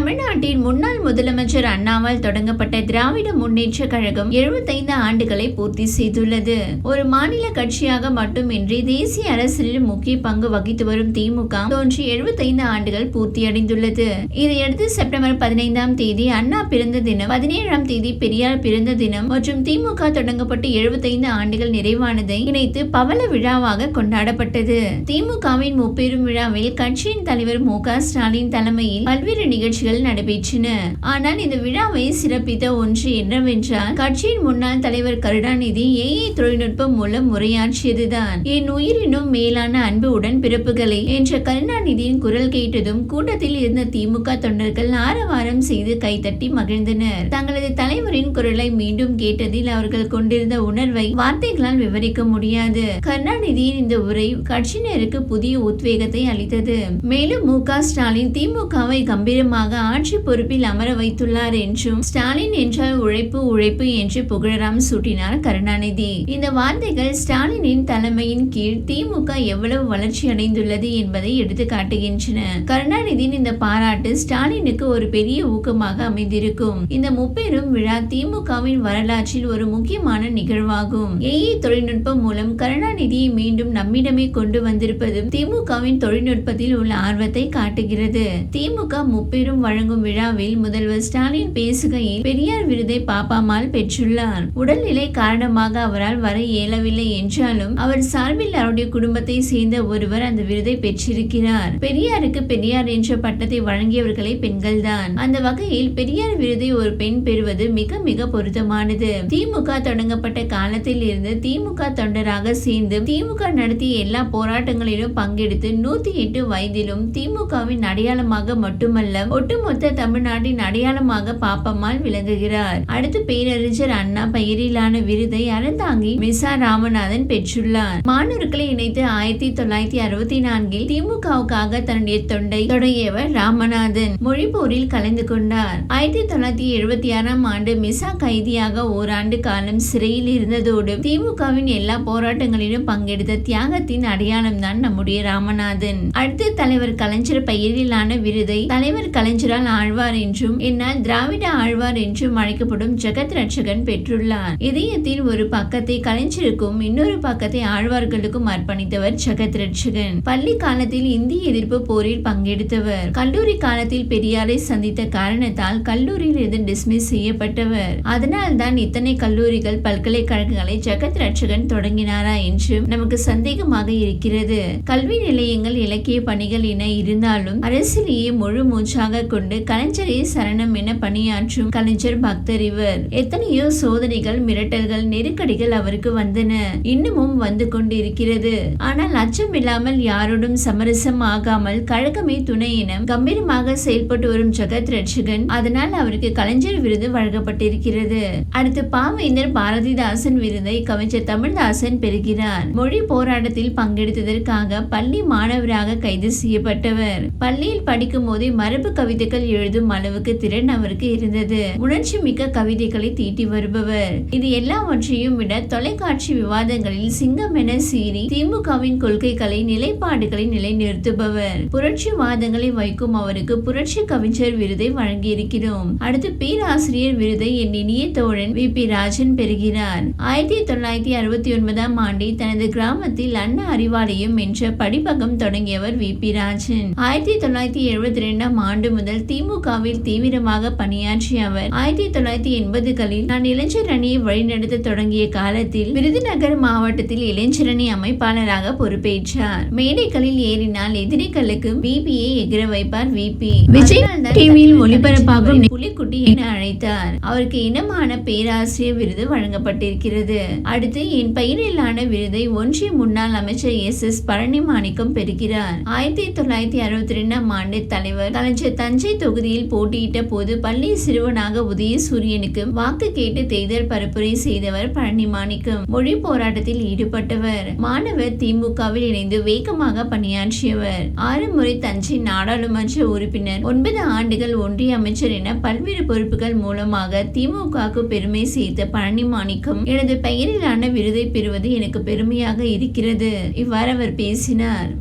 தமிழ்நாட்டின் முன்னாள் முதலமைச்சர் அண்ணாவால் தொடங்கப்பட்ட திராவிட முன்னேற்ற கழகம் 75 ஆண்டுகளை பூர்த்தி செய்துள்ளது. ஒரு மாநில கட்சியாக மட்டுமின்றி தேசிய அரசியலில் முக்கிய பங்கு வகித்து வரும் திமுக தோன்றி 75 ஆண்டுகள் பூர்த்தியடைந்துள்ளது. இதையடுத்து செப்டம்பர் பதினைந்தாம் தேதி அண்ணா பிறந்த தினம் பதினேழாம் தேதி பெரியார் பிறந்த தினம் மற்றும் திமுக தொடங்கப்பட்டு 75 ஆண்டுகள் நிறைவானதை இணைத்து பவள விழாவாக கொண்டாடப்பட்டது. திமுகவின் முப்பெரும் விழாவில் கட்சியின் தலைவர் மு ஸ்டாலின் தலைமையில் பல்வேறு நிகழ்ச்சிகள் நடைபெற்றன. ஆனால் இந்த விழாவை சிறப்பித்த ஒன்று என்னவென்றால் கட்சியின் முன்னாள் தலைவர் கருணாநிதி ஏஐ தொழில்நுட்பம் மூலம் உரையாற்றியதுதான். என் உயிரினும் மேலான அன்பு உடன் பிறப்புகளை என்ற கருணாநிதியின் குரல் கேட்டதும் கூட்டத்தில் இருந்த திமுக தொண்டர்கள் ஆரவாரம் செய்து கைத்தட்டி மகிழ்ந்தனர். தங்களது தலைவரின் குரலை மீண்டும் கேட்டதில் அவர்கள் கொண்டிருந்த உணர்வை வார்த்தைகளால் விவரிக்க முடியாது. கருணாநிதியின் இந்த உரை கட்சியினருக்கு புதிய உத்வேகத்தை அளித்தது. மேலும் மு க ஸ்டாலின் திமுகவை கம்பீரமாக ஆட்சி பொறுப்பில் அமர வைத்துள்ளார் என்றும் ஸ்டாலின் என்றால் உழைப்பு உழைப்பு என்று புகழராம் சூட்டினார் கருணாநிதி. இந்த வார்த்தைகள் ஸ்டாலினின் தலைமையின் கீழ் திமுக எவ்வளவு வளர்ச்சி அடைந்துள்ளது என்பதை எடுத்து காட்டுகின்றன. கருணாநிதியின் இந்த பாராட்டு ஸ்டாலினுக்கு ஒரு பெரிய ஊக்கமாக அமைந்திருக்கும். இந்த முப்பெரும் விழா திமுகவின் வரலாற்றில் ஒரு முக்கியமான நிகழ்வாகும். ஏஐ தொழில்நுட்பம் மூலம் கருணாநிதியை மீண்டும் நம்மிடமே கொண்டு வந்திருப்பதும் திமுகவின் தொழில்நுட்பத்தில் உள்ள ஆர்வத்தை காட்டுகிறது. திமுக முப்பெரும் வழங்கும் விழாவில் முதல்வர் ஸ்டாலின் பேசுகையில் பெரியார் விருதை பாப்பாமால் பெற்றுள்ளார். உடல்நிலை காரணமாக அவரால் வர இயலவில்லை என்றாலும் அவர் சார்பில் அவருடைய குடும்பத்தை சேர்ந்த ஒருவர் அந்த விருதை பெற்றிருக்கிறார். பெரியாருக்கு பெரியார் என்ற பட்டத்தை வழங்கியவர்களே பெண்கள்தான். அந்த வகையில் பெரியார் விருதை ஒரு பெண் பெறுவது மிக மிக பொருத்தமானது. திமுக தொடங்கப்பட்ட காலத்தில் இருந்து திமுக தொண்டராக சேர்ந்து திமுக நடத்திய எல்லா போராட்டங்களிலும் பங்கெடுத்து நூத்தி எட்டு வயதிலும் திமுகவின் அடையாளமாக மட்டுமல்ல ஒட்டு ஒட்டுமொத்த தமிழ்நாட்டின் அடையாளமாக பாப்பம்மாள் விளங்குகிறார். அடுத்து பேரறிஞர் அண்ணா பெயரிலான விருதை அறந்தாங்கி மிசா ராமநாதன் பெற்றுள்ளார். மாணவர்களை இணைத்து ஆயிரத்தி தொள்ளாயிரத்தி அறுபத்தி நான்கில் திமுகவுக்காக தன்னுடைய தொண்டை தொடங்கியவர் ராமநாதன். மொழிப்போரில் கலந்து கொண்டார். ஆயிரத்தி தொள்ளாயிரத்தி எழுபத்தி ஆறாம் ஆண்டு மிசா கைதியாக ஓராண்டு காலம் சிறையில் இருந்ததோடு திமுகவின் எல்லா போராட்டங்களிலும் பங்கெடுத்த தியாகத்தின் அடையாளம் தான் நம்முடைய ராமநாதன். அடுத்து தலைவர் கலைஞர் பெயரிலான விருதை தலைவர் கலைஞரால் ஆழ்வார் என்றும் என்னால் திராவிட ஆழ்வார் என்றும் அழைக்கப்படும் ஜெகத் ரட்சகன் பெற்றுள்ளார். இதயத்தில் ஒரு பக்கத்தை கலைஞருக்கும் இன்னொரு பக்கத்தை ஆழ்வார்களுக்கும் அர்ப்பணித்தவர் ஜெகத் ரட்சகன். பள்ளி காலத்தில் இந்திய எதிர்ப்பு போரில் பங்கெடுத்தவர். கல்லூரி காலத்தில் பெரியாரை சந்தித்த காரணத்தால் கல்லூரியில் இருந்து டிஸ்மிஸ் செய்யப்பட்டவர். அதனால் தான் இத்தனை கல்லூரிகள் பல்கலைக்கழகங்களை ஜெகத் ரட்சகன் தொடங்கினாரா என்றும் நமக்கு சந்தேகமாக இருக்கிறது. கல்வி நிலையங்கள் இலக்கிய பணிகள் என இருந்தாலும் அரசியலையே முழு மூச்சாக கொண்டு கலைஞரே சரணம் என பணியாற்றும் கலைஞர் பக்தர் இவர். எத்தனையோ சோதனைகள் மிரட்டல்கள் நெருக்கடிகள் அவருக்கு வந்தன. இன்னமும் வந்து கொண்டு இருக்கிறது ஆனால் அச்சமில்லாமல் யாரோடும் சமரசம் ஆகாமல் கழகமே துணை என கம்பீரமாக செயல்பட்டு வரும் ஜெகத் ரட்சகன் அதனால் அவருக்கு கலைஞர் விருது வழங்கப்பட்டிருக்கிறது. அடுத்து பாவேந்தர் பாரதிதாசன் விருதை கவிஞர் தமிழ்தாசன் பெறுகிறார். மொழி போராட்டத்தில் பங்கெடுத்ததற்காக பள்ளி மாணவராக கைது செய்யப்பட்டவர். பள்ளியில் படிக்கும் போதே மரபு கவிதைகள் எழுதும் அளவுக்கு திறன் அவருக்கு இருந்தது. உணர்ச்சி மிக்க கவிதைகளை தீட்டி வருபவர். இது எல்லாவற்றையும் விட தொலைக்காட்சி விவாதங்களில் சிங்கம் என சீறி திமுகவின் கொள்கைகளை நிலைப்பாடுகளை நிலைநிறுத்துபவர். புரட்சி வாதங்களை வைக்கும் அவருக்கு புரட்சி கவிஞர் விருதை வழங்கியிருக்கிறோம். அடுத்து பேராசிரியர் விருதை என் இனிய தோழன் வி. பி. ராஜன் பெறுகிறார். ஆயிரத்தி தொள்ளாயிரத்தி அறுபத்தி ஒன்பதாம் ஆண்டில் தனது கிராமத்தில் அண்ணா அறிவாலயம் என்ற படிப்பகம் தொடங்கியவர் வி. பி. ராஜன். ஆயிரத்தி தொள்ளாயிரத்தி எழுபத்தி ரெண்டாம் ஆண்டு முதல் திமுகவில் தீவிரமாக பணியாற்றிய அவர் ஆயிரத்தி தொள்ளாயிரத்தி எண்பதுகளில் நான் இளைஞர் அணியை வழிநடத்த தொடங்கிய காலத்தில் விருதுநகர் மாவட்டத்தில் இளைஞர் அணி அமைப்பாளராக பொறுப்பேற்றார். மேடைகளில் ஏறினால் எதிரிகளுக்கு விபியை எகிர வைப்பார் விபி விஜய் டிவியில் ஒளிபரப்பாகும் புலிக்குட்டி என அழைத்தார். அவருக்கு இனமான பேராசிரியர் விருது வழங்கப்பட்டிருக்கிறது. அடுத்து என் பெயரிலான விருதை ஒன்றிய முன்னாள் அமைச்சர் எஸ் எஸ் பழனி மாணிக்கம் பெறுகிறார். ஆயிரத்தி தொள்ளாயிரத்தி அறுபத்தி ரெண்டாம் ஆண்டு தலைவர் கலைஞர் தஞ்சை தொகுதியில் போட்டியிட்ட போது பள்ளி சிறுவனாக உதயசூரியனுக்கு வாக்கு கேட்டு தேர்தல் பரப்புரை செய்தவர் பழனி மாணிக்கம். மொழி போராட்டத்தில் ஈடுபட்டவர். மாணவர் திமுகவில் இணைந்து வேகமாக பணியாற்றியவர். ஆறு முறை தஞ்சை நாடாளுமன்ற உறுப்பினர் ஒன்பது ஆண்டுகள் ஒன்றிய அமைச்சர் என பல்வேறு பொறுப்புகள் மூலமாக திமுகவுக்கு பெருமை சேர்த்த பழனி மாணிக்கம் எனது பெயரிலான விருதை பெறுவது எனக்கு பெருமையாக இருக்கிறது இவ்வாறு அவர் பேசினார்.